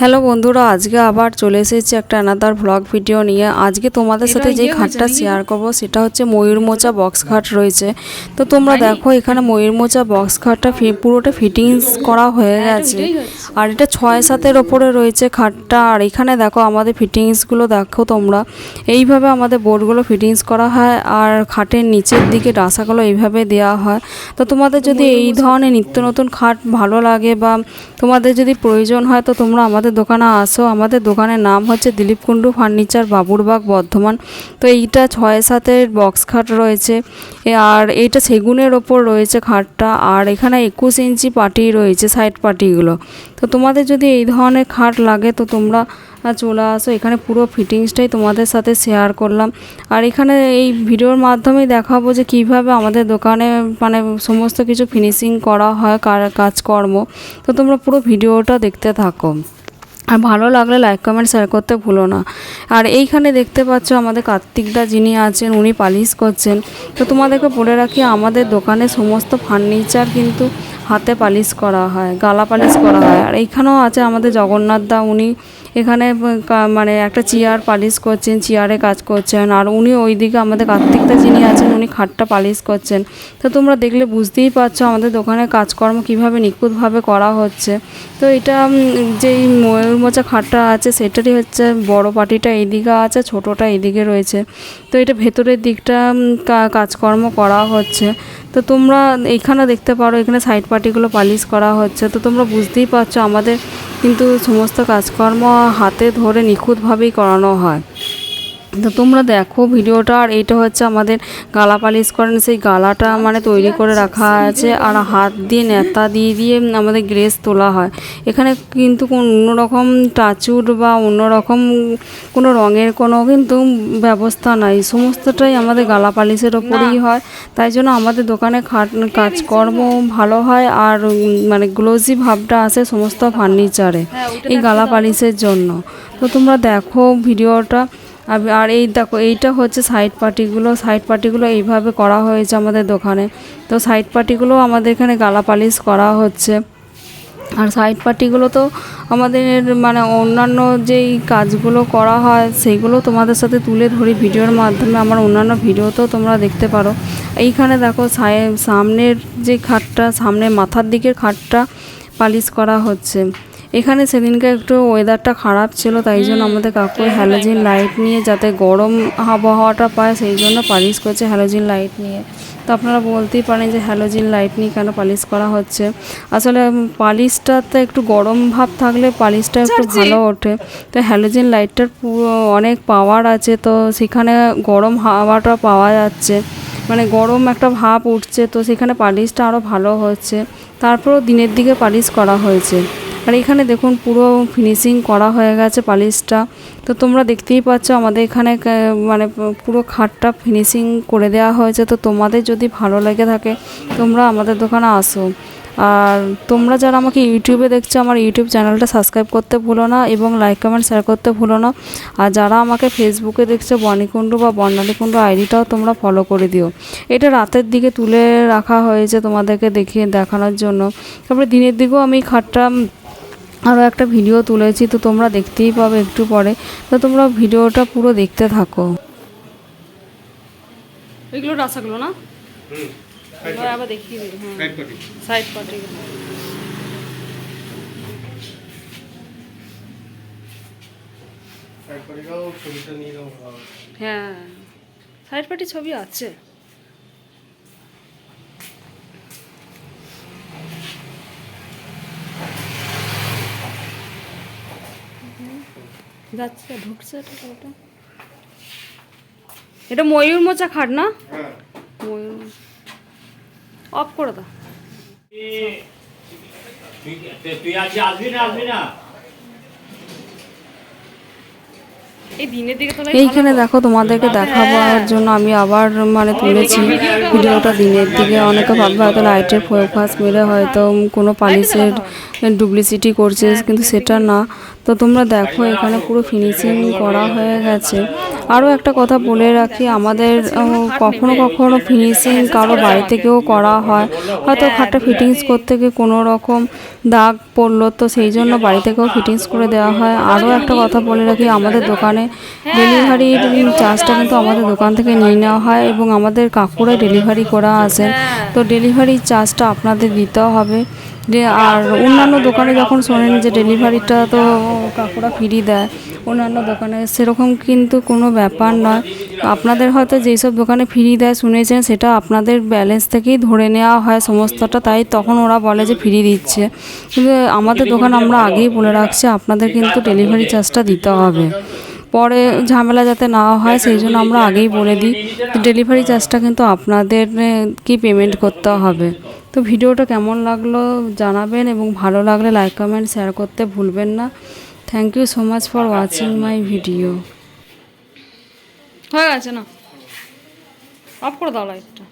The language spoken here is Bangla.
হ্যালো বন্ধুরা আজকে আবার চলে এসেছি একটা আনাদার ভ্লগ ভিডিও নিয়ে। আজকে তোমাদের সাথে যে খাটটা শেয়ার করব সেটা হচ্ছে ময়ূরমোচা বক্স খাট রয়েছে। তো তোমরা দেখো এখানে ময়ূরমোচা বক্স খাটটা পুরোটা ফিটিংস করা হয়ে গেছে। আর এটা ছয় সাতের ওপরে রয়েছে খাটটা। আর এখানে দেখো আমাদের ফিটিংসগুলো দেখো তোমরা। এইভাবে আমাদের বোর্ডগুলো ফিটিংস করা হয় আর খাটের নিচের দিকে ডাসাগুলো এইভাবে দেওয়া হয়। তো তোমাদের যদি এই ধরনের নিত্য নতুন খাট ভালো লাগে বা তোমাদের যদি প্রয়োজন হয় তো তোমরা আমাদের দোকানে আসো। আমাদের দোকানের নাম হচ্ছে দিলীপ কুণ্ডু ফার্নিচার, বাবুরবাগ, বর্ধমান। তো এইটা ছয় সাতের বক্স খাট রয়েছে। আর এইটা সেগুনের ওপর রয়েছে খাটটা। আর এখানে একুশ ইঞ্চি পাটি রয়েছে সাইড পাটিগুলো। তো তোমাদের যদি এই ধরনের খাট লাগে তো তোমরা চলে আসো। এখানে পুরো ফিটিংসটাই তোমাদের সাথে শেয়ার করলাম। আর এখানে এই ভিডিওর মাধ্যমেই দেখাবো যে কীভাবে আমাদের দোকানে মানে সমস্ত কিছু ফিনিশিং করা হয়, কার- কাজকর্ম। তো তোমরা পুরো ভিডিওটা দেখতে থাকো। আর ভালো লাগলে লাইক কমেন্ট শেয়ার করতে ভুলো না। আর এইখানে দেখতে পাচ্ছ আমাদের কার্তিকদা যিনি আছেন, উনি পালিশ করছেন। তো তোমাদেরকে বলে রাখি, আমাদের দোকানে সমস্ত ফার্নিচার কিন্তু হাতে পালিশ করা হয়, গালা পালিশ করা হয়। আর এইখানেও আছে আমাদের জগন্নাথদা, উনি এখানে মানে একটা চেয়ার পালিশ করছেন, চেয়ারে কাজ করছেন। আর উনি ওইদিকে আমাদের কার্তিকদা যিনি আছেন, উনি খাটটা পালিশ করছেন। তো তোমরা দেখলে বুঝতেই পারছ আমাদের দোকানে কাজকর্ম কীভাবে নিখুঁতভাবে করা হচ্ছে। তো এটা যেই ময়ূর মোচা খাটটা আছে, সেটারই হচ্ছে বড় পাটিটা এইদিকে আছে, ছোটোটা এইদিকে রয়েছে। তো এটা ভেতরের দিকটা কাজকর্ম করা হচ্ছে। তো তোমরা এইখানে দেখতে পারো, এখানে সাইড পাটিগুলো পালিশ করা হচ্ছে। তো তোমরা বুঝতেই পারছ আমাদের কিন্তু সমস্ত কাজকর্ম হাতে ধরে নিখুঁতভাবেই করানো হয়। তো তোমরা দেখো ভিডিওটা আর এইটা হচ্ছে আমাদের গালা পালিশ করেন সেই গালাটা মানে তৈরি করে রাখা আছে আর হাত দিয়ে নেতা দিয়ে দিয়ে আমাদের গ্রেস তোলা হয়। এখানে কিন্তু কোনো রকম টাচুর বা অন্য রকম কোনো রঙের কোনো কিন্তু ব্যবস্থা নাই। সমস্তটাই আমাদের গালা পালিশের ওপরেই হয়। তাই জন্য আমাদের দোকানে খাট কাজকর্ম ভালো হয় আর মানে গ্লোজি ভাবটা আসে সমস্ত ফার্নিচারে এই গালা পালিশের জন্য। তো তোমরা দেখো ভিডিওটা আর এই দেখো, এইটা হচ্ছে সাইড পার্টিগুলো সাইড পার্টিগুলো এইভাবে করা হয়েছে আমাদের দোকানে। তো সাইড পার্টিগুলো আমাদের এখানে গালা পালিশ করা হচ্ছে। আর সাইড পার্টিগুলো তো আমাদের মানে অন্যান্য যেই কাজগুলো করা হয় সেইগুলো তোমাদের সাথে তুলে ধরি ভিডিওর মাধ্যমে। আমার অন্যান্য ভিডিওতেও তোমরা দেখতে পারো। এইখানে দেখো সামনের যে খাটটা, সামনের মাথার দিকের খাটটা পালিশ করা হচ্ছে। এখানে সেদিনকে একটু ওয়েদারটা খারাপ ছিল তাই জন্য আমাদের কাকু হ্যালোজিন লাইট নিয়ে যাতে গরম আবহাওয়াটা পায় সেই জন্য পালিশ করছে হ্যালোজিন লাইট নিয়ে। তো আপনারা বলতেই পারেন যে হ্যালোজিন লাইট নিয়ে কেন পালিশ করা হচ্ছে। আসলে পালিশটাতে একটু গরম ভাব থাকলে পালিশটা একটু ভালো ওঠে। তো হ্যালোজিন লাইটটার পুরো অনেক পাওয়ার আছে তো সেখানে গরম হাওয়াটা পাওয়া যাচ্ছে। মানে গরম একটা ভাব উঠছে তো সেখানে পালিশটা আরও ভালো হচ্ছে। তারপরও দিনের দিকে পালিশ করা হয়েছে। আর এখানে দেখুন পুরো ফিনিশিং করা হয়ে গেছে পালিশটা। তো তোমরা দেখতেই পাচ্ছ আমাদের এখানে মানে পুরো খাটটা ফিনিশিং করে দেওয়া হয়েছে। তো তোমাদের যদি ভালো লেগে থাকে, তোমরা আমাদের দোকানে আসো। আর তোমরা যারা আমাকে ইউটিউবে দেখছ, আমার ইউটিউব চ্যানেলটা সাবস্ক্রাইব করতে ভুলো না এবং লাইক কমেন্ট শেয়ার করতে ভুলো না। আর যারা আমাকে ফেসবুকে দেখছ, বনিকুণ্ডু বা বর্ণালীকুণ্ডু আইডিটাও তোমরা ফলো করে দিও। এটা রাতের দিকে তুলে রাখা হয়েছে তোমাদেরকে দেখিয়ে দেখানোর জন্য। তারপরে দিনের দিকেও আমি খাটটা আরও একটা ভিডিও তুলেছি তো তোমরা দেখতেই পাবে একটু পরে। তো তোমরা ভিডিওটা পুরো দেখতে থাকো। এগুলো রাসাগুলো না? এবার আবার দেখিয়ে দিই হ্যাঁ। সাইড পাটি ভালো। হ্যাঁ। সাইড পার্টি ছবি আছে। যাচ্ছে, ঢুকছে ওটা এটা ময়ূর মোচা খাট না? ময়ূর। অফ করে দাও। তুই আজকে আসবি না আসবি না এই দিনের দিকে তো এইখানে দেখো তোমাদেরকে দেখাবার জন্য আমি আবার মানে তুলেছি ভিডিওটা দিনের দিকে। অনেকে ভাববে হয়তো লাইটের ফোকাস মেরে হয়তো কোনো পালিশের ডুপ্লিসিটি করছে কিন্তু সেটা না। তো তোমরা দেখো এখানে পুরো ফিনিশিং করা হয়ে গেছে। আরও একটা কথা বলে রাখি, আমাদের কখনো কখনো ফিনিশিং কারও বাড়ি থেকেও করা হয়। হয়তো খাটটা ফিটিংস করতে গিয়ে কোনো রকম দাগ পড়ল, তো সেই জন্য বাড়ি থেকেও ফিটিংস করে দেওয়া হয়। আরও একটা কথা বলে রাখি, আমাদের দোকানে ডেলিভারির চার্জটা কিন্তু আমাদের দোকান থেকে নিয়ে নেওয়া হয় এবং আমাদের কাকুরা ডেলিভারি করা আসেন। তো ডেলিভারি চার্জটা আপনাদের দিতে হবে। যে, আর অন্যান্য দোকানে যখন শোনেন যে ডেলিভারিটা তো কাকুরা ফ্রি দেয় অন্যান্য দোকানে, সেরকম কিন্তু কোনো ব্যাপার নয়। আপনাদের হয়তো যেই সব দোকানে ফ্রি দেয় শুনেছেন, সেটা আপনাদের ব্যালেন্স থেকেই ধরে নেওয়া হয় সমস্তটা, তাই তখন ওরা বলে যে ফ্রি দিচ্ছে। কিন্তু আমাদের দোকান আমরা আগেই বলে রাখছি, আপনাদের কিন্তু ডেলিভারি চার্জটা দিতে হবে। পরে ঝামেলা যাতে না হয় সেই জন্য আমরা আগেই বলে দিই ডেলিভারি চার্জটা কিন্তু আপনাদের কি পেমেন্ট করতে হবে। তো ভিডিওটা কেমন লাগল জানাবেন, এবং ভালো লাগলে লাইক কমেন্ট শেয়ার করতে ভুলবেন না। Thank you so much for watching my video হয়ে গেছে না। অফ করে দাও লাইটটা